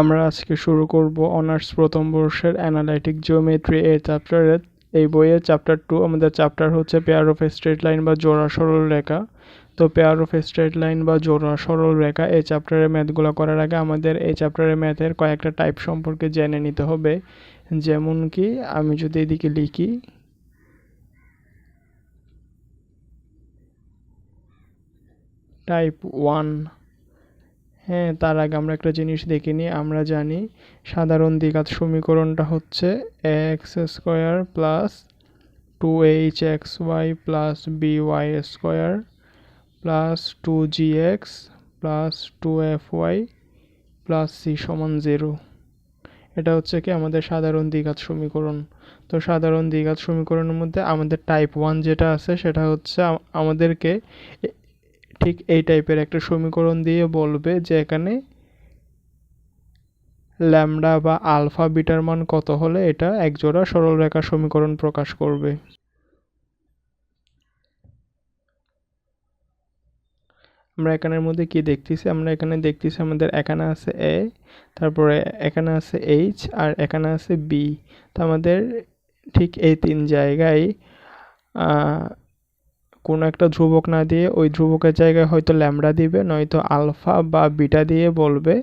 আমরা আজকে শুরু করব অনার্স প্রথম বর্ষের অ্যানালাইটিক জিওমেট্রি এই চ্যাপ্টারের এই বইয়ের চ্যাপ্টার টু আমাদের চ্যাপ্টার হচ্ছে পেয়ার অফ স্ট্রেট লাইন বা জোড়া সরল রেখা। তো পেয়ার অফ স্ট্রেট লাইন বা জোড়া সরল রেখা, এই চ্যাপ্টারের ম্যাথগুলো করার আগে আমাদের এই চ্যাপ্টারের ম্যাথের কয়েকটা টাইপ সম্পর্কে জেনে নিতে হবে। যেমন কি, আমি যদি এদিকে লিখি। টাইপ ওয়ান হ্যাঁ তার আগে আমরা একটা জিনিস দেখে নিই। আমরা জানি সাধারণ দ্বিঘাত সমীকরণটা হচ্ছে X square plus two H X Y plus B Y square plus two G X plus two F Y plus C সমান জিরো এটা হচ্ছে কি আমাদের সাধারণ দ্বিঘাত সমীকরণ। তো সাধারণ দ্বিঘাত সমীকরণের মধ্যে আমাদের টাইপ ওয়ান যেটা আছে সেটা হচ্ছে আমাদেরকে ঠিক এই টাইপের একটা সমীকরণ দিয়ে বলবে যে এখানে ল্যামডা বা আলফা বিটার মান কত হলে এটা একজোড়া সরলরেখা সমীকরণ প্রকাশ করবে। আমরা এখানের মধ্যে কি দেখতেছি? আমরা এখানে দেখতেছি আমাদের এখানে আছে এ তারপরে এখানে আছে এইচ আর এখানে আছে বি তো আমাদের ঠিক এই তিন জায়গায় কোনো একটা ধ্রুবক না দিয়ে ওই ধ্রুবকের জায়গায় হয়তো ল্যামডা দিবে, নয়তো আলফা বা বিটা দিয়ে বলবে,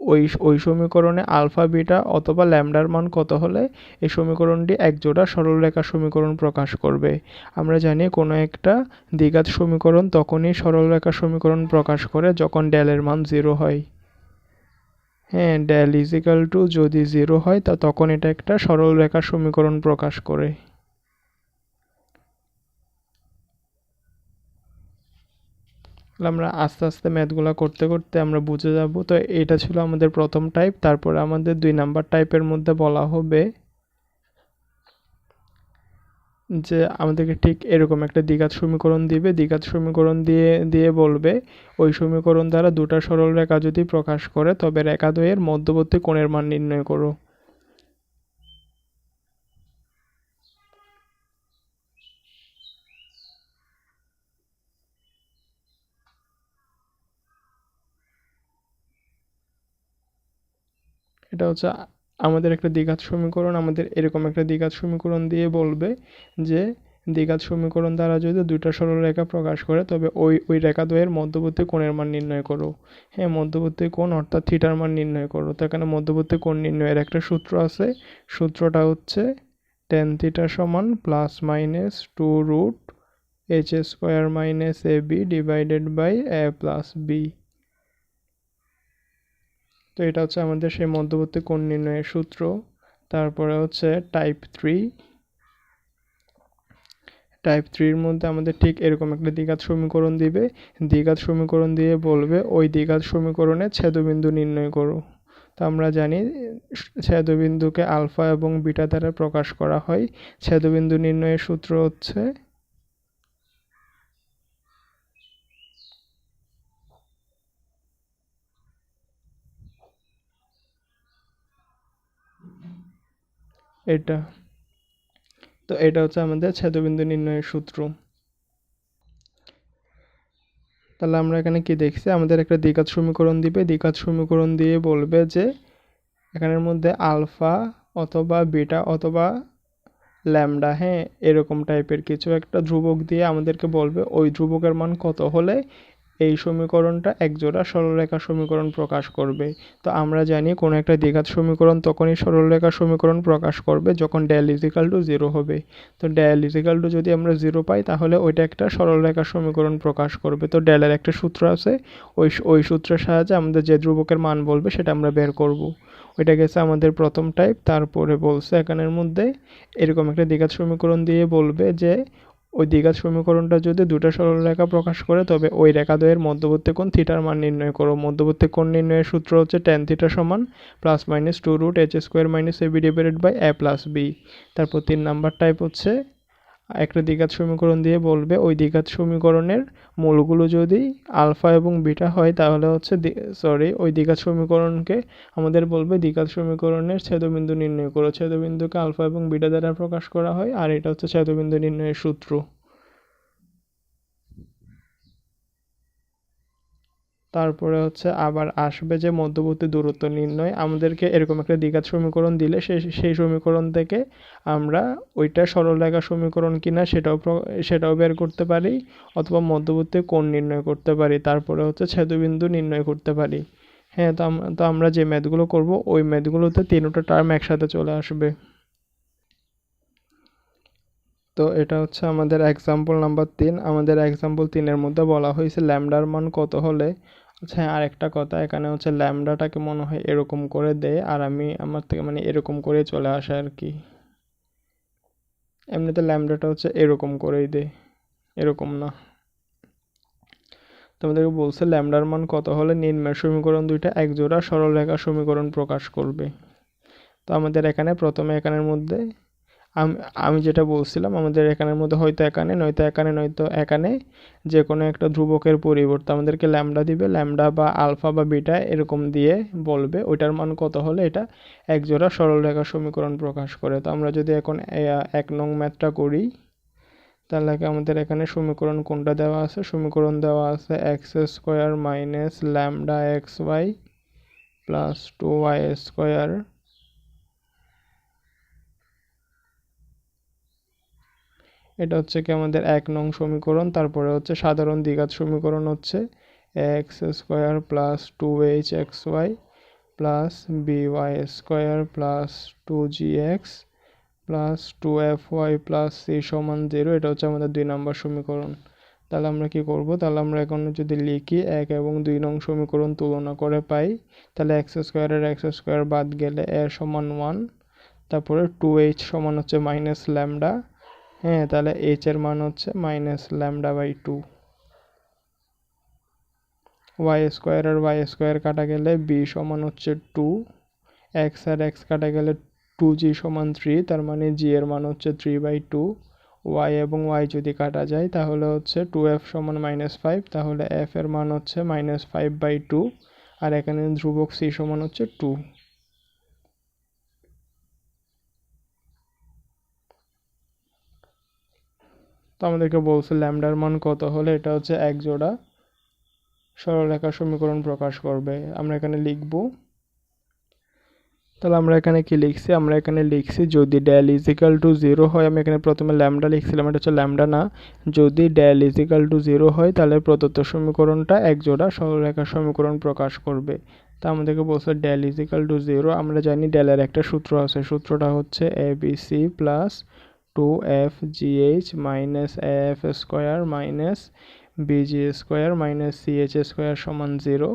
ওই ওই সমীকরণে আলফা, বিটা অথবা ল্যামডার মান কত হলে এই সমীকরণটি একজোড়া সরলরেখা সমীকরণ প্রকাশ করবে। আমরা জানি কোনো একটা দ্বিঘাত সমীকরণ তখনই সরলরেখা সমীকরণ প্রকাশ করে যখন ডেলের মান জিরো হয়। হ্যাঁ ডেল ইজিক্যাল টু যদি জিরো হয় তা তখন এটা একটা সরলরেখা সমীকরণ প্রকাশ করে। আমরা আস্তে আস্তে ম্যাথগুলো করতে করতে আমরা বুঝে যাব। তো এটা ছিল আমাদের প্রথম টাইপ তারপরে আমাদের দুই নাম্বার টাইপের মধ্যে বলা হবে যে আমাদেরকে ঠিক এরকম একটা দ্বিঘাত সমীকরণ দিবে। দ্বিঘাত সমীকরণ দিয়ে দিয়ে বলবে, ওই সমীকরণ দ্বারা দুটা সরল রেখা যদি প্রকাশ করে, তবে রেখা দ্বয়ের মধ্যবর্তী কোণের মান নির্ণয় করো। এটা হচ্ছে আমাদের একটা দ্বিঘাত সমীকরণ, আমাদের এরকম একটা দ্বিঘাত সমীকরণ দিয়ে বলবে যে দ্বিঘাত সমীকরণ দ্বারা যদি দুইটা সরলরেখা প্রকাশ করে, তবে ওই ওই রেখা দ্বয়ের মধ্যবর্তী কোণের মান নির্ণয় করো। হ্যাঁ মধ্যবর্তী কোণ অর্থাৎ থিটার মান নির্ণয় করো। তো এখানে মধ্যবর্তী কোণ নির্ণয়ের একটা সূত্র আছে। সূত্রটা হচ্ছে টেন থিটা সমান plus minus two root H square minus A B divided by A plus B তো এটা হচ্ছে আমাদের সেই মধ্যবর্তী কোণ নির্ণয়ের সূত্র। তারপরে হচ্ছে টাইপ থ্রি টাইপ থ্রির মধ্যে আমাদের ঠিক এরকম একটা দ্বিঘাত সমীকরণ দিবে। দ্বিঘাত সমীকরণ দিয়ে বলবে, ওই দ্বিঘাত সমীকরণে ছেদবিন্দু নির্ণয় করো। তো আমরা জানি ছেদবিন্দুকে আলফা এবং বিটা দ্বারা প্রকাশ করা হয়। ছেদবিন্দু নির্ণয়ের সূত্র হচ্ছে এটা। তো এটা হচ্ছে আমাদের ছেদবিন্দু নির্ণয়ের সূত্র। তাহলে আমরা এখানে কি দেখছি? আমাদের একটা দ্বিঘাত সমীকরণ দিবে। দ্বিঘাত সমীকরণ দিয়ে বলবে যে এখানের মধ্যে আলফা অথবা বিটা অথবা ল্যামডা হ্যাঁ এরকম টাইপের কিছু একটা ধ্রুবক দিয়ে আমাদেরকে বলবে, ওই ধ্রুবকের মান কত হলে এই সমীকরণটা একজোড়া সরলরেখা সমীকরণ প্রকাশ করবে। তো আমরা জানি কোনো একটা দ্বিঘাত সমীকরণ তখনই সরলরেখা সমীকরণ প্রকাশ করবে যখন ড্যাল ইজিক্যাল টু জিরো হবে। তো ড্যাল ইজিক্যাল টু যদি আমরা জিরো পাই তাহলে ওইটা একটা সরলরেখা সমীকরণ প্রকাশ করবে। তো ড্যালের একটা সূত্র আছে, ওই ওই সূত্রের সাহায্যে আমাদের যে ধ্রুবকের মান বলবে সেটা আমরা বের করব। ওইটা গেছে আমাদের প্রথম টাইপ তারপরে বলছে এখানের মধ্যে এরকম একটা দ্বিঘাত সমীকরণ দিয়ে বলবে যে ওই দ্বিঘাত সমীকরণটা যদি দুটো সরলরেখা প্রকাশ করে, তবে ওই রেখা দ্বয়ের মধ্যবর্তী কোণ থিটার মান নির্ণয় করো। মধ্যবর্তী কোণ নির্ণয়ের সূত্র হচ্ছে টেন থিটা সমান plus minus two root H square minus B divided by A plus B তারপর তিন নাম্বার টাইপ হচ্ছে একটা দ্বিঘাত সমীকরণ দিয়ে বলবে, ওই দ্বিঘাত সমীকরণের মূলগুলো যদি আলফা এবং বিটা হয়, তাহলে হচ্ছে সরি ওই দ্বিঘাত সমীকরণকে আমাদের বলবে দ্বিঘাত সমীকরণের ছেদবিন্দু নির্ণয় করো। ছেদবিন্দুকে আলফা এবং বিটা দ্বারা প্রকাশ করা হয়, আর এটা হচ্ছে ছেদবিন্দু নির্ণয়ের সূত্র। তারপরে হচ্ছে আবার আসবে যে মধ্যবর্তী দূরত্ব নির্ণয়। আমাদেরকে এরকম একটা দ্বিঘাত সমীকরণ দিলে সেই সেই সমীকরণ থেকে আমরা ওইটা সরলরেখা সমীকরণ কিনা সেটাও সেটাও বের করতে পারি অথবা মধ্যবর্তী কোণ নির্ণয় করতে পারি, তারপরে হচ্ছে ছেদবিন্দু নির্ণয় করতে পারি। হ্যাঁ তো তো আমরা যে ম্যাথগুলো করব, ওই ম্যাথগুলোতে তিনটা টার্ম একসাথে চলে আসবে। তো এটা হচ্ছে আমাদের এক্সাম্পল নাম্বার তিন। আমাদের এক্সাম্পল তিনের মধ্যে বলা হয়েছে ল্যামডার মান কত হলে আচ্ছা আর একটা কথা, এখানে হচ্ছে ল্যামডাটাকে মনে হয় এরকম করে দেয় আর আমি আমার থেকে মানে এরকম করে চলে আসে আর কি। এমনিতে ল্যামডাটা হচ্ছে এরকম করেই দেয় এরকম না। তোমাদেরকে বলছে ল্যামডার মান কত হলে নিম্নের সমীকরণ দুইটা এক জোড়া সরলরেখা সমীকরণ প্রকাশ করবে। তো আমাদের এখানে প্রথমে এখানের মধ্যে আমি যেটা বলছিলাম, আমাদের এখানের মধ্যে হয়তো এখানে নয়তো এখানে নয়তো এখানে যে কোনো একটা ধ্রুবকের পরিবর্তে আমাদেরকে ল্যামডা দিবে, ল্যামডা বা আলফা বা বিটা এরকম দিয়ে বলবে, ওইটার মান কত হলে এটা এক জোড়া সরলরেখা সমীকরণ প্রকাশ করে। তো আমরা যদি এখন এক নং ম্যাথটা করি, তাহলে আমাদের এখানে সমীকরণ কোনটা দেওয়া আছে? সমীকরণ দেওয়া আছে X square minus lambda X Y plus two Y square এটা হচ্ছে কি আমাদের এক নং সমীকরণ, তারপরে হচ্ছে সাধারণ দ্বিঘাত সমীকরণ হচ্ছে X square plus two H X Y plus B Y square plus two G X plus two F Y plus C সমান জিরো, এটা হচ্ছে আমাদের দুই নম্বর সমীকরণ। তাহলে আমরা কি করব? তাহলে আমরা এখন যদি লিখি এক এবং দুই নং সমীকরণ তুলনা করে পাই, তাহলে এক্স স্কোয়ারের এক্স স্কোয়ার বাদ গেলে এ সমান ওয়ান, তারপরে টু এইচ সমান হচ্ছে মাইনাস ল্যামডা হ্যাঁ তাহলে এইচ এর মান হচ্ছে minus lambda by two Y square R Y square কাটা গেলে বি সমান হচ্ছে টু এক্স আর এক্স কাটা গেলে টু জি সমান থ্রি তার মানে জি এর মান হচ্ছে থ্রি বাই টু ওয়াই এবং ওয়াই যদি কাটা যায়, তাহলে হচ্ছে টু এফ সমান মাইনাস ফাইভ তাহলে এফ এর মান হচ্ছে মাইনাস ফাইভ বাই টু আর এখানে ধ্রুবক সি সমান হচ্ছে টু তো আমাদেরকে বলছে ল্যামডার মান কত হলে এটা হচ্ছে এক জোড়া সরলরেখা সমীকরণ প্রকাশ করবে। আমরা এখানে লিখব। তাহলে আমরা এখানে কি লিখছি? আমরা এখানে লিখছি যদি ড্যাল ইজিক্যাল টু জিরো হয়, আমি এখানে প্রথমে ল্যামডা লিখছিলাম, এটা হচ্ছে ল্যামডা না। যদি ড্যাল ইজিক্যাল টু জিরো হয়, তাহলে প্রদত্ত সমীকরণটা এক জোড়া সরলরেখা সমীকরণ প্রকাশ করবে। তা আমাদেরকে বলছে ড্যাল ইজিক্যাল টু জিরো আমরা জানি ড্যালের একটা সূত্র আছে, সূত্রটা হচ্ছে A B C plus two F G H minus F square minus B G square minus C H square সমান জিরো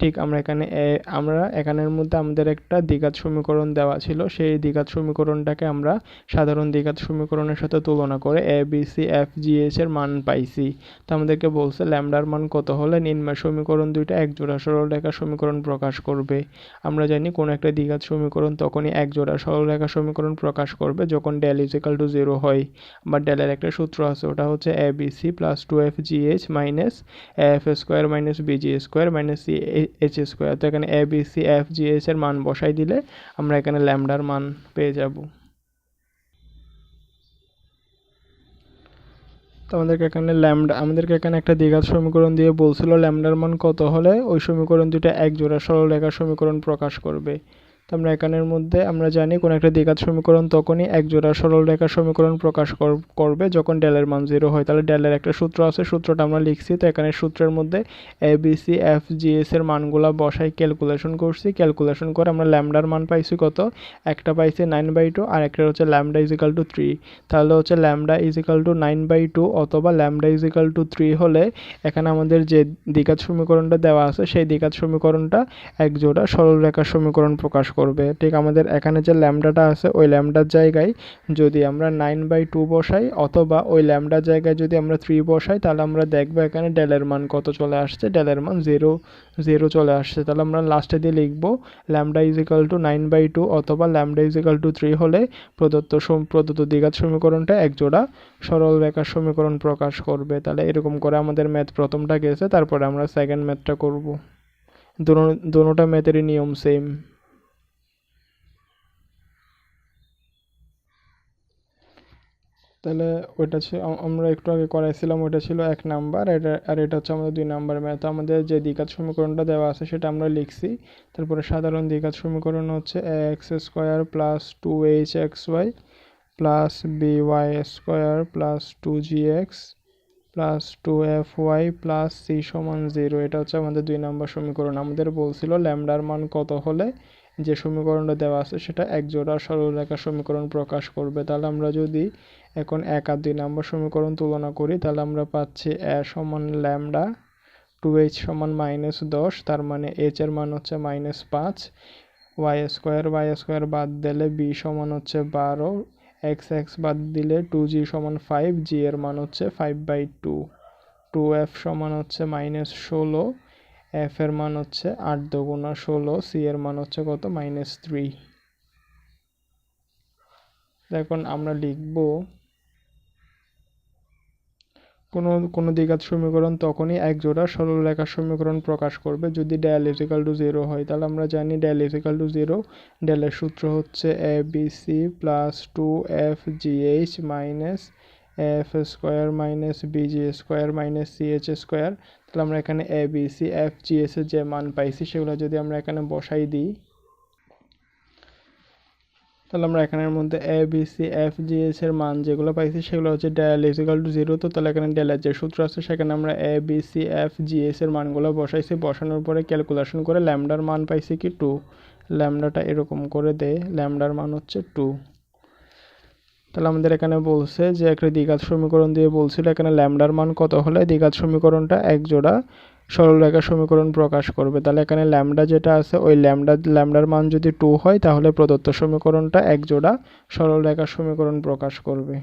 ঠিক আমরা এখানে আমরা এখানের মধ্যে আমাদের একটা দ্বিঘাত সমীকরণ দেওয়া ছিল। সেই দ্বিঘাত সমীকরণটাকে আমরা সাধারণ দ্বিঘাত সমীকরণের সাথে তুলনা করে A B C F G H এর মান পাইছি। তো আমাদেরকে বলছে ল্যামডার মান কত হলে নিম্ন সমীকরণ দুইটা এক জোড়া সরলরেখা সমীকরণ প্রকাশ করবে। আমরা জানি কোন একটা দ্বিঘাত সমীকরণ তখনই এক জোড়া সরলরেখা সমীকরণ প্রকাশ করবে যখন ডেল ইজিক্যাল টু জিরো হয়। বা ডেলের একটা সূত্র আছে, ওটা হচ্ছে A B C plus two F G H minus F square minus B G square minus C H square তো এখানে A B C F G H এর মান বসাই দিলে আমরা এখানে ল্যামডার মান পেয়ে যাব। তো আমাদেরকে এখানে ল্যামডা আমাদেরকে এখানে একটা দ্বিঘাত সমীকরণ দিয়ে বলছিল ল্যামডার মান কত হলে ওই সমীকরণ দুটো এক জোড়া সরলরেখার সমীকরণ প্রকাশ করবে। তো আমরা এখানের মধ্যে, আমরা জানি কোন একটা দ্বিঘাত সমীকরণ তখনই এক জোড়া সরল রেখার সমীকরণ প্রকাশ করবে যখন ডেলের মান জিরো হয়। তাহলে ডেলের একটা সূত্র আছে, সূত্রটা আমরা লিখছি। তো এখানে সূত্রের মধ্যে A B C F G S এর মানগুলো বসাই ক্যালকুলেশন করছি। ক্যালকুলেশন করে আমরা ল্যামডার মান পাইছি কত? একটা পাইছি নাইন বাই টু আর একটা হচ্ছে ল্যামডা ইজিক্যাল টু থ্রি তাহলে হচ্ছে lambda is equal to nine by two অথবা lambda is equal to three হলে এখানে আমাদের যে দ্বিঘাত সমীকরণটা দেওয়া আছে, সেই দ্বিঘাত সমীকরণটা এক জোড়া সরল রেখার সমীকরণ প্রকাশ করবে। ঠিক আমাদের এখানে যে ল্যামডাটা আছে, ওই ল্যামডার জায়গায় যদি আমরা নাইন বাই টু বসাই, অথবা ওই ল্যামডার জায়গায় যদি আমরা থ্রি বসাই, তাহলে আমরা দেখব এখানে ডেলের মান কত চলে আসছে। ডেলের মান জিরো জিরো চলে আসছে। তাহলে আমরা লাস্টে দিয়ে লিখব, lambda is equal to nine by two অথবা lambda is equal to three হলে প্রদত্ত প্রদত্ত দ্বিঘাত সমীকরণটা এক জোড়া সরল রেখার সমীকরণ প্রকাশ করবে। তাহলে এরকম করে আমাদের ম্যাথ প্রথমটা গেছে, তারপরে আমরা সেকেন্ড ম্যাথটা করব। দোনোটা ম্যাথেরই নিয়ম সেম তাহলে ওইটা ছিল আমরা একটু আগে করাইছিলাম, ওইটা ছিল এক নাম্বার, এটা, আর এটা হচ্ছে আমাদের দুই নাম্বার ম্যাথ আমাদের যে দ্বিঘাত সমীকরণটা দেওয়া আছে সেটা আমরা লিখছি। তারপরে সাধারণ দ্বিঘাত সমীকরণ হচ্ছে X square plus two H X Y plus B Y square plus two G X plus two F Y plus C সমান জিরো এটা হচ্ছে আমাদের দুই নম্বর সমীকরণ। আমাদের বলছিল ল্যামডার মান কত হলে যে সমীকরণটা দেওয়া আছে সেটা এক জোড়া সরলরেখা সমীকরণ প্রকাশ করবে। তাহলে আমরা যদি এখন এক আর দুই নম্বর সমীকরণ তুলনা করি, তাহলে আমরা পাচ্ছি এ সমান ল্যামডা, টু এইচ সমান মাইনাস দশ, তার মানে এইচ এর মান হচ্ছে মাইনাস পাঁচ, ওয়াই স্কোয়ার ওয়াই স্কোয়ার বাদ দিলে বি সমান হচ্ছে বারো, এক্স এক্স বাদ দিলে টু জি সমান ফাইভ, জি এর মান হচ্ছে five by two two F সমান হচ্ছে মাইনাস ষোলো, এফ এর মান হচ্ছে আট দুগুণা ষোলো, সি এর মান হচ্ছে কত? Minus three. এখন আমরা লিখব কোনো কোনো দ্বিঘাত সমীকরণ তখনই এক জোড়া সরলরেখার সমীকরণ প্রকাশ করবে। যদি ডেল ইজিক্যাল টু জিরো হয়, তাহলে আমরা জানি ডেল ইজিক্যাল টু জিরো ডেলের সূত্র হচ্ছে A B C plus two F G H minus F square minus B G square minus C H square তাহলে আমরা এখানে A B C F G S এর যে মান পাইছি, সেগুলো যদি আমরা এখানে বসাই দিই তাহলে আমরা এখানের মধ্যে A B C F G S এর মান যেগুলো পাইছি, সেগুলো হচ্ছে ডেল ইজিক্যাল টু জিরো তো তাহলে এখানে ডেলের যে সূত্র আছে, সেখানে আমরা A B C F G S এর মানগুলো বসাইছি। বসানোর পরে ক্যালকুলেশন করে ল্যামডার মান পাইছি কি টু ল্যামডাটা এরকম করে দে ল্যামডার মান হচ্ছে টু তাহলে আমাদের এখানে বলছে যে একটা দ্বিঘাত সমীকরণ দিয়ে বলছিল, এখানে ল্যামডার মান কত হলে দ্বিঘাত সমীকরণটা এক জোড়া সরলরেখা সমীকরণ প্রকাশ করবে। তাহলে এখানে ল্যামডা যেটা আছে, ওই ল্যামডা, ল্যামডার মান যদি টু হয়, তাহলে প্রদত্ত সমীকরণটা এক জোড়া সরলরেখা সমীকরণ প্রকাশ করবে।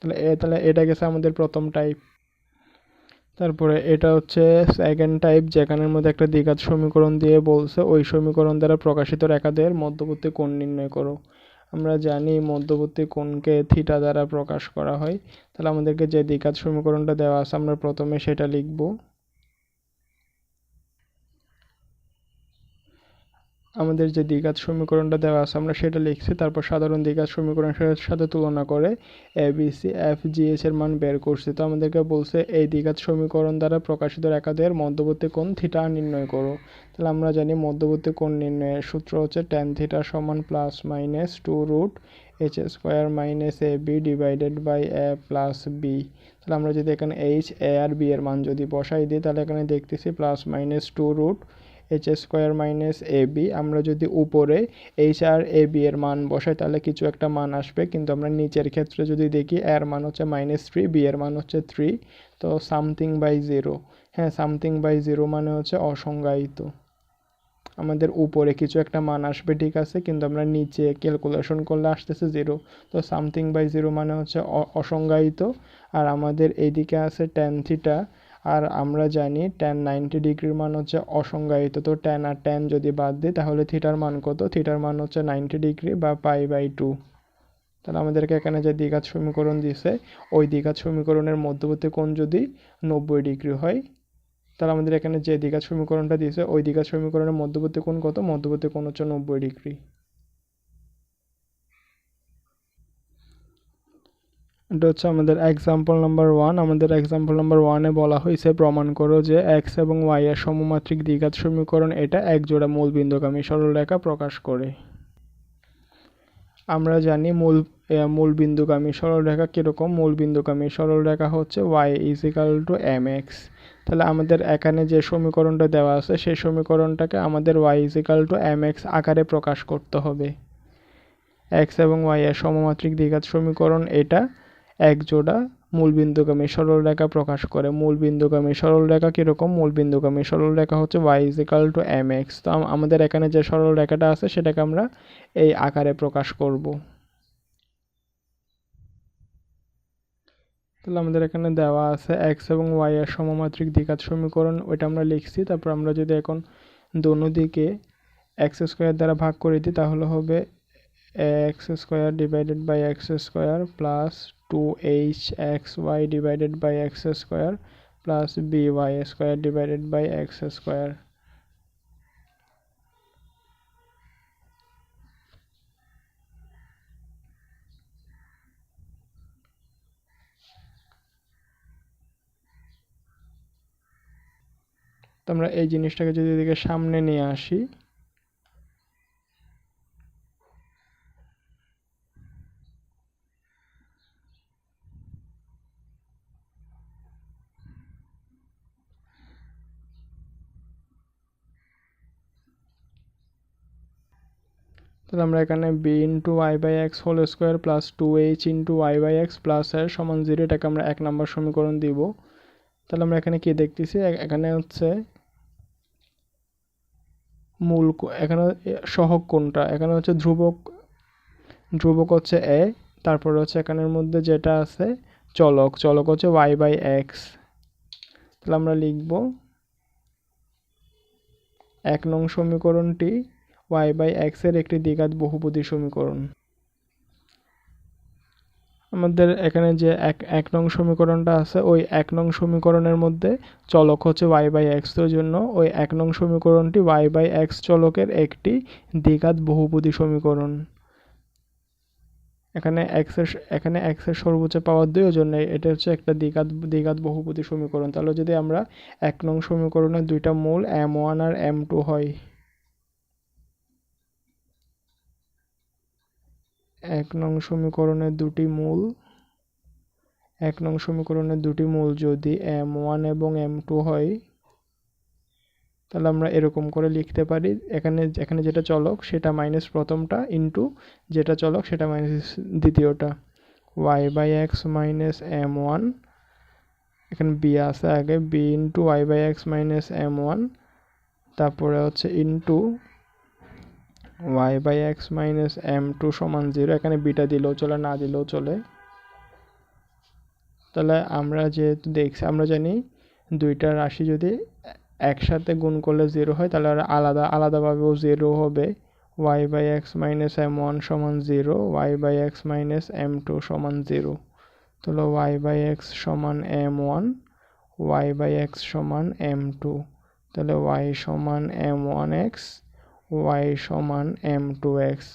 তাহলে এ, তাহলে এটা গেছে আমাদের প্রথম টাইপ তারপরে এটা হচ্ছে সেকেন্ড টাইপ যেখানের মধ্যে একটা দ্বিঘাত সমীকরণ দিয়ে বলছে, ওই সমীকরণ দ্বারা প্রকাশিত রেখাদের মধ্যবর্তী কোণ নির্ণয় করো। আমরা জানি মধ্যবর্তী কোণকে থিটা দ্বারা প্রকাশ করা হয়। তাহলে আমাদেরকে যে দ্বিঘাত সমীকরণটা দেওয়া আছে, আমরা প্রথমে সেটা লিখব। আমাদের যে দ্বিঘাত সমীকরণটা দেওয়া আছে, আমরা সেটা লিখছি, তারপর সাধারণ দ্বিঘাত সমীকরণের সাথে তুলনা করে A B C F G S এর মান বের করছি। তো আমাদেরকে বলছে, এই দ্বিঘাত সমীকরণ দ্বারা প্রকাশিত রেখাদের মধ্যবর্তী কোণ থিটা নির্ণয় করো। তাহলে আমরা জানি মধ্যবর্তী কোণ নির্ণয়ের সূত্র হচ্ছে টেন থিটা সমান plus minus two root H square minus A B divided by A plus B তাহলে আমরা যদি এখানে এইচ এ আর বি এর মান যদি বসাই দিই, তাহলে এখানে দেখতেছি plus minus two root H square minus A B আমরা যদি উপরে এইচ আর এ বি এর মান বসাই, তাহলে কিছু একটা মান আসবে। কিন্তু আমরা নিচের ক্ষেত্রে যদি দেখি, এর মান হচ্ছে মাইনাস থ্রি বি এর মান হচ্ছে থ্রি তো সামথিং বাই জিরো হ্যাঁ সামথিং বাই জিরো মানে হচ্ছে অসংজ্ঞায়িত। আমাদের উপরে কিছু একটা মান আসবে, ঠিক আছে? কিন্তু আমরা নিচে ক্যালকুলেশন করলে আসতেছে জিরো তো সামথিং বাই জিরো মানে হচ্ছে অসংজ্ঞায়িত। আর আমাদের এইদিকে আছে টেন থিটা আর আমরা জানি টেন নাইনটি ডিগ্রির মান হচ্ছে অসংজ্ঞায়িত। তো টেন আর টেন যদি বাদ দিই, তাহলে থিটার মান কত? থিটার মান হচ্ছে নাইনটি ডিগ্রি বা পাই বাই টু তাহলে আমাদেরকে এখানে যে দ্বিঘাত সমীকরণ দিছে, ওই দ্বিঘাত সমীকরণের মধ্যবর্তী কোণ যদি নব্বই ডিগ্রি হয়, তাহলে আমাদের এখানে যে দ্বিঘাত সমীকরণটা দিয়েছে, ওই দ্বিঘাত সমীকরণের মধ্যবর্তী কোণ কত? মধ্যবর্তী কোণ হচ্ছে নব্বই ডিগ্রি এটা হচ্ছে আমাদের এক্সাম্পল নাম্বার ওয়ান আমাদের এক্সাম্পল নাম্বার ওয়ানে বলা হয়েছে, প্রমাণ করো যে এক্স এবং ওয়াই এর সমমাত্রিক দ্বিঘাত সমীকরণ এটা এক জোড়া মূল বিন্দুগামী সরলরেখা প্রকাশ করে। আমরা জানি মূল মূল বিন্দুগামী সরলরেখা কীরকম? মূল বিন্দুগামী সরলরেখা হচ্ছে Y is equal to M X তাহলে আমাদের এখানে যে সমীকরণটা দেওয়া আছে, সেই সমীকরণটাকে আমাদের Y is equal to M X আকারে প্রকাশ করতে হবে। এক্স এবং ওয়াই এর সমমাত্রিক দ্বিঘাত সমীকরণ এটা এক জোড়া মূলবিন্দুগামী সরলরেখা প্রকাশ করে মূলবিন্দুগামী সরলরেখা কীরকম? মূলবিন্দুগামী সরলরেখা হচ্ছে Y is equal to M X তো আমাদের এখানে যে সরলরেখাটা আছে সেটাকে আমরা এই আকারে প্রকাশ করব। তাহলে আমাদের এখানে দেওয়া আছে এক্স এবং ওয়াই এর সমমাত্রিক দ্বিঘাত সমীকরণ, ওইটা আমরা লিখছি। তারপর আমরা যদি এখন দোনো দিকে এক্স স্কোয়ার দ্বারা ভাগ করে দিই, তাহলে হবে X square divided by X square plus two H X Y divided by X square plus B Y square divided by X square তো আমরা এই জিনিসটাকে যদি এদিকে সামনে নিয়ে আসি তাহলে আমরা এখানে B into Y by X whole square plus two H into Y by X plus এর সমান জিরো এটাকে আমরা এক নম্বর সমীকরণ দিব। তাহলে আমরা এখানে কি দেখতেছি? এখানে হচ্ছে মূল এখানে সহক কোনটা? এখানে হচ্ছে ধ্রুবক ধ্রুবক হচ্ছে এ তারপরে হচ্ছে এখানের মধ্যে যেটা আছে চলক চলক হচ্ছে ওয়াই বাই এক্স তাহলে আমরা লিখব এক নং সমীকরণটি ওয়াই বাই এক্সের একটি দ্বিঘাত বহুপদী সমীকরণ। আমাদের এখানে যে এক এক নং সমীকরণটা আছে, ওই এক নং সমীকরণের মধ্যে চলক হচ্ছে ওয়াই বাই এক্স জন্য, ওই এক নং সমীকরণটি ওয়াই বাই এক্স চলকের একটি দ্বিঘাত বহুপদী সমীকরণ। এখানে এক্সের এখানে এক্সের সর্বোচ্চ পাওয়ার দুই জন্য এটা হচ্ছে একটা দ্বিঘাত দ্বিঘাত বহুপদী সমীকরণ। তাহলে যদি আমরা এক নং সমীকরণের দুইটা মূল এম ওয়ান আর এম টু হয় এক নং সমীকরণের দুটি মূল, এক নং সমীকরণের দুটি মূল যদি এম ওয়ান এবং এম টু হয়, তাহলে আমরা এরকম করে লিখতে পারি। এখানে এখানে যেটা চলক, সেটা মাইনাস প্রথমটা ইন্টু যেটা চলক, সেটা মাইনাস দ্বিতীয়টা। Y by X minus M one এখানে বি আছে আগে B into Y by X minus M one তারপরে হচ্ছে into Y by X minus M two সমান জিরো এখানে বিটা দিলেও চলে, না দিলেও চলে। তাহলে আমরা যেহেতু দেখছি, আমরা জানি দুইটা রাশি যদি একসাথে গুণ করলে জিরো হয়, তাহলে আলাদা, আলাদাভাবেও জিরো হবে। Y by X minus M one সমান zero Y by X minus M two সমান জিরো তাহলে ওয়াই বাই এক্স সমান M one Y by X সমান এম টু তাহলে ওয়াই সমান এম ওয়ান এক্স ওয়াই সমান এম টু এক্স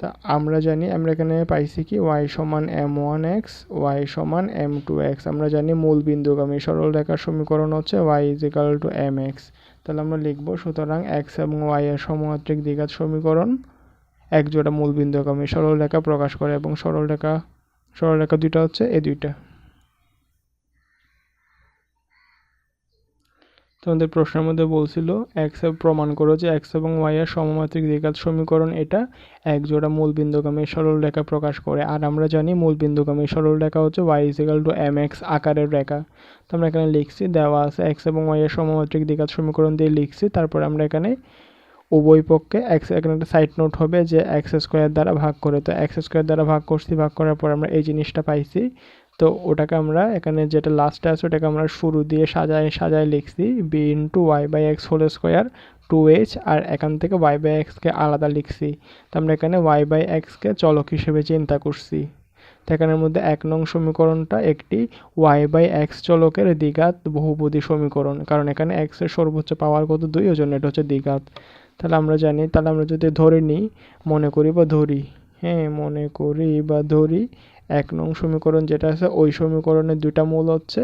তা আমরা জানি, আমরা এখানে পাইছি কি? ওয়াই সমান এম ওয়ান এক্স ওয়াই সমান এম টু এক্স আমরা জানি মূল বিন্দুগামী সরল রেখার সমীকরণ হচ্ছে Y is equal to M X তাহলে আমরা লিখব, সুতরাং এক্স এবং ওয়াই এর সমমাত্রিক দ্বিঘাত সমীকরণ এক জোড়া মূল বিন্দুগামী সরল রেখা প্রকাশ করে এবং সরল রেখা সরল রেখা দুইটা হচ্ছে এই দুইটা। তোমাদের প্রশ্নের মধ্যে বলছিল এক্স প্রমাণ করো যে এক্স এবং ওয়াই এর সমমাত্রিক দ্বিঘাত সমীকরণ এটা এক জোড়া মূল বিন্দুগামী সরল রেখা প্রকাশ করে। আর আমরা জানি মূল বিন্দুগামী সরল রেখা হচ্ছে Y is equal to M X আকারের রেখা। তো আমরা এখানে লিখছি, দেওয়া আছে এক্স এবং ওয়াই এর সমমাত্রিক দ্বিঘাত সমীকরণ দিয়ে লিখছি। তারপর আমরা এখানে উভয় পক্ষে এক্স এখানে একটা সাইড নোট হবে যে এক্স স্কোয়ার দ্বারা ভাগ করে। তো এক্স স্কোয়ার দ্বারা ভাগ করছি, ভাগ করার পর আমরা এই জিনিসটা পাইছি। তো ওটাকে আমরা এখানে যেটা লাস্টে আছে, ওটাকে আমরা শুরু দিয়ে সাজায় সাজায় লিখছি B into Y by X whole square two H আর এখান থেকে ওয়াই বাই এক্সকে আলাদা লিখছি। তো আমরা এখানে ওয়াই বাই এক্সকে চলক হিসেবে চিন্তা করছি। তো এখানের মধ্যে এক নং সমীকরণটা একটি ওয়াই বাই এক্স চলকের দ্বিঘাত বহুপদী সমীকরণ, কারণ এখানে এক্সের সর্বোচ্চ পাওয়ার কত? দুই ওই জন্য এটা হচ্ছে দ্বিঘাত। তাহলে আমরা জানি, তাহলে আমরা যদি ধরে নিই, মনে করি বা ধরি হ্যাঁ মনে করি বা ধরি এক নং সমীকরণ যেটা আছে, ওই সমীকরণের দুটা মূল হচ্ছে,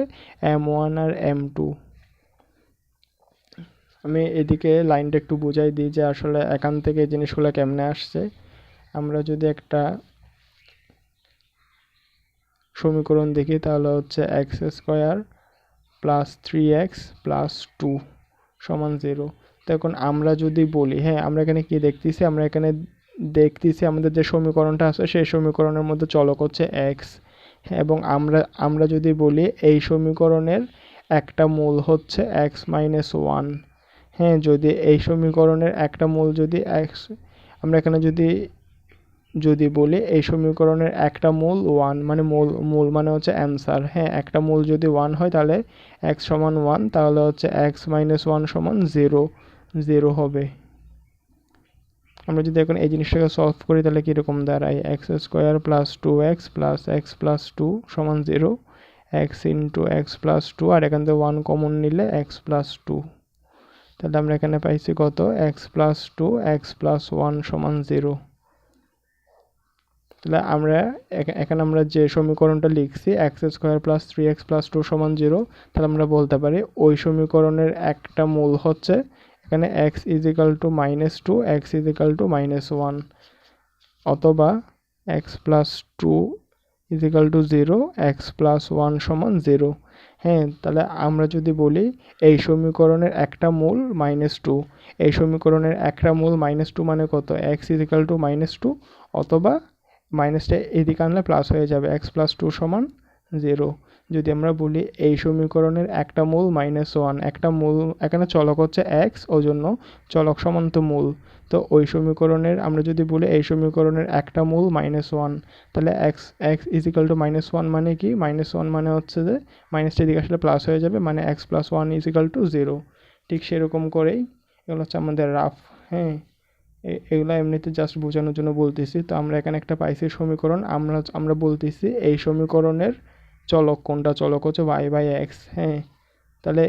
এম ওয়ান আর এম টু। আমি এদিকে লাইনটা একটু বুঝাই দিই যে আসলে এখান থেকে জিনিসগুলো কেমনে আসছে। আমরা যদি একটা সমীকরণ দেখি, তাহলে হচ্ছে X square plus three X plus two সমান জিরো। তো এখন আমরা যদি বলি হ্যাঁ আমরা এখানে কি দেখতেছি? আমরা এখানে দেখতেছি আমাদের যে সমীকরণটা আছে, সেই সমীকরণের মধ্যে চলক হচ্ছে এক্স এবং আমরা আমরা যদি বলি এই সমীকরণের একটা মূল হচ্ছে এক্স মাইনাস ওয়ান হ্যাঁ যদি এই সমীকরণের একটা মূল যদি এক্স আমরা এখানে যদি যদি বলি এই সমীকরণের একটা মূল ওয়ান মানে মূল মূল মানে হচ্ছে অ্যান্সার হ্যাঁ একটা মূল যদি ওয়ান হয়, তাহলে এক্স সমান ওয়ান তাহলে হচ্ছে এক্স মাইনাস ওয়ান সমান জিরো জিরো হবে। আমরা যদি এখন এই জিনিসটাকে সলভ করি, তাহলে কীরকম দাঁড়ায়? X square plus two X plus X plus two সমান zero X into X plus two আর এখান থেকে ওয়ান কমন নিলে এক্স প্লাস টু তাহলে আমরা এখানে পাইছি কত? X plus two X plus one সমান জিরো তাহলে আমরা এখা- এখানে আমরা যে সমীকরণটা লিখছি X square plus three X plus two সমান জিরো তাহলে আমরা বলতে পারি ওই সমীকরণের একটা মূল হচ্ছে এখানে X is equal to minus two X is equal to minus one অথবা X plus two is equal to zero X plus one সমান জিরো হ্যাঁ তাহলে আমরা যদি বলি এই সমীকরণের একটা মূল মাইনাস টু এই সমীকরণের একটা মূল মাইনাস টু মানে কত? X is equal to minus two অথবা মাইনাসটা এদিকে আনলে প্লাস হয়ে যাবে এক্স প্লাস টু সমান জিরো যদি আমরা বলি এই সমীকরণের একটা মূল মাইনাস ওয়ান একটা মূল, এখানে চলক হচ্ছে এক্স ওই জন্য চলক সমান তো মূল। তো ওই সমীকরণের, আমরা যদি বলি এই সমীকরণের একটা মূল মাইনাস ওয়ান তাহলে X X is equal to minus one মানে কি? মাইনাস ওয়ান মানে হচ্ছে যে মাইনাসটা এদিকে আসলে প্লাস হয়ে যাবে মানে X plus one is equal to zero ঠিক সেরকম করেই এগুলো হচ্ছে আমাদের রাফ হ্যাঁ? এগুলো এমনিতে জাস্ট বোঝানোর জন্য বলতেছি। তো আমরা এখানে একটা পাইছি সমীকরণ, আমরা আমরা বলতেছি এই সমীকরণের চলক কোনটা চলক হচ্ছে ওয়াই বাই এক্স হ্যাঁ। তাহলে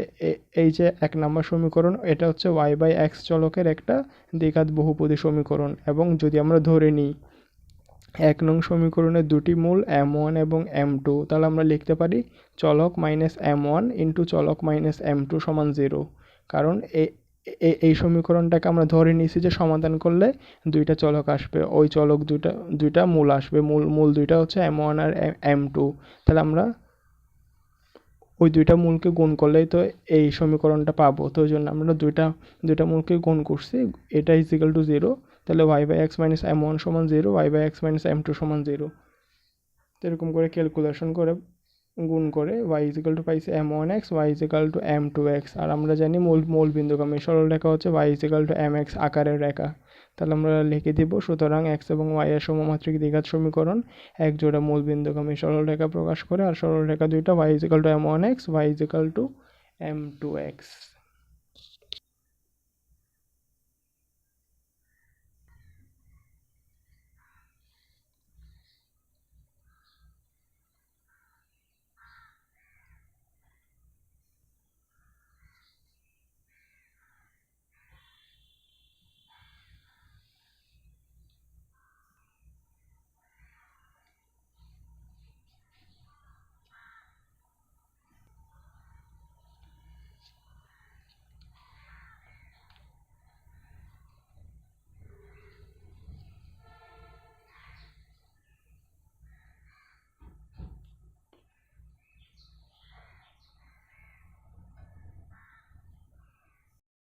এই যে এক নম্বর সমীকরণ, এটা হচ্ছে ওয়াই বাই এক্স চলকের একটা দ্বিঘাত বহুপদী সমীকরণ। এবং যদি আমরা ধরে নিই, এক নং সমীকরণের দুটি মূল এম ওয়ান এবং এম টু তাহলে আমরা লিখতে পারি চলক মাইনাস এম ওয়ান ইন্টু চলক মাইনাস এম টু সমান জিরো কারণ এই সমীকরণটাকে আমরা ধরে নিয়েছি যে সমাধান করলে দুইটা চলক আসবে। ওই চলক দুইটা দুইটা মূল আসবে। মূল মূল দুইটা হচ্ছে এম ওয়ান আর এম টু তাহলে আমরা ওই দুইটা মূলকে গুণ করলেই তো এই সমীকরণটা পাবো। তো ওই জন্য আমরা দুইটা দুইটা মূলকে গুণ করছি। এটা ইজিক্যাল টু জিরো তাহলে Y by X minus M one সমান zero Y by X minus M two সমান জিরো এরকম করে ক্যালকুলেশন করে গুণ করে ওয়াই ইজিক্যাল টু পাইছি M one X Y is equal to M two X আর আমরা জানি মূল মূল বিন্দুগামী সরল রেখা হচ্ছে Y is equal to M X আকারের রেখা। তাহলে আমরা লিখে দিব, সুতরাং এক্স এবং ওয়াই এর সমমাত্রিক দ্বিঘাত সমীকরণ এক জোড়া মূল বিন্দুগামী সরল রেখা প্রকাশ করে, আর সরল রেখা দুইটা Y is equal to M one X Y is equal to M two X